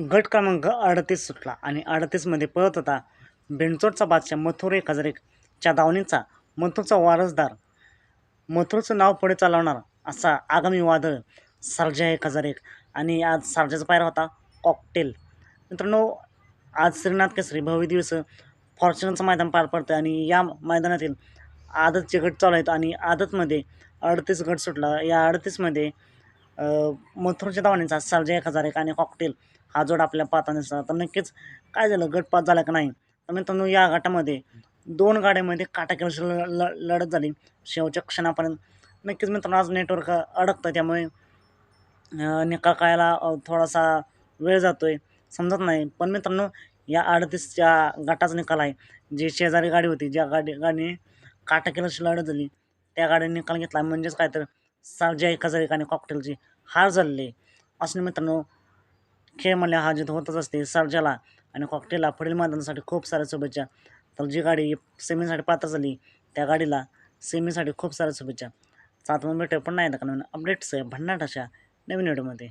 गट क्रमांक अडतीस सुटला आणि अडतीसमध्ये पळत होता बेंचोडचा बादशाह मथुर एक हजार एकच्या दावणीचा मथुरचा वारसदार. मथुरचं नाव पुढे चालवणार असा आगामी वादळ सारजा एक हजार एक आणि आज सारजाचा पायरा होता कॉकटेल. मित्रांनो आज श्रीनाथ केसरी भव्य दिवस फॉर्च्युनरचं मैदान पार पडतं आणि या मैदानातील आदतचे गट चालू आहेत आणि आदतमध्ये अडतीस गट सुटला. या अडतीसमध्ये मथुरच्या धावण्यांचा सर्जा एक हजार एक आणि कॉकटेल हा जोड आपल्या पाहताना दिसला. तर नक्कीच काय झालं? गटपात झाला का नाही? तर मित्रांनो या गटामध्ये दोन गाड्यामध्ये काटाकेवरची ल ल लढत झाली. शेवटच्या क्षणापर्यंत नक्कीच मित्रांनो आज नेटवर्क अडकतं त्यामुळे निकाल कायला थोडासा वेळ जातो आहे समजत नाही. पण मित्रांनो या अडतीसच्या गटाचा निकाल आहे. जी शेजारी गाडी होती ज्या गाडी गाडीने काटाकेलाशी लढत झाली त्या गाडीने निकाल घेतला. म्हणजेच काय तर सर्जा एक हजार आणि कॉकटेलची हार झालेली. आहे असं मित्रांनो खेळ म्हणले हा जिथं होतच असते सर्जाला. आणि कॉकटेलला पुढील मैदानासाठी खूप साऱ्या शुभेच्छा. तर जी गाडी सेमीसाठी पात्र झाली त्या गाडीला सेमीसाठी खूप साऱ्या शुभेच्छा. सात भेटू पण नाही का नवीन अपडेट्स भन्नाट अशा नवीन व्हिडिओमध्ये.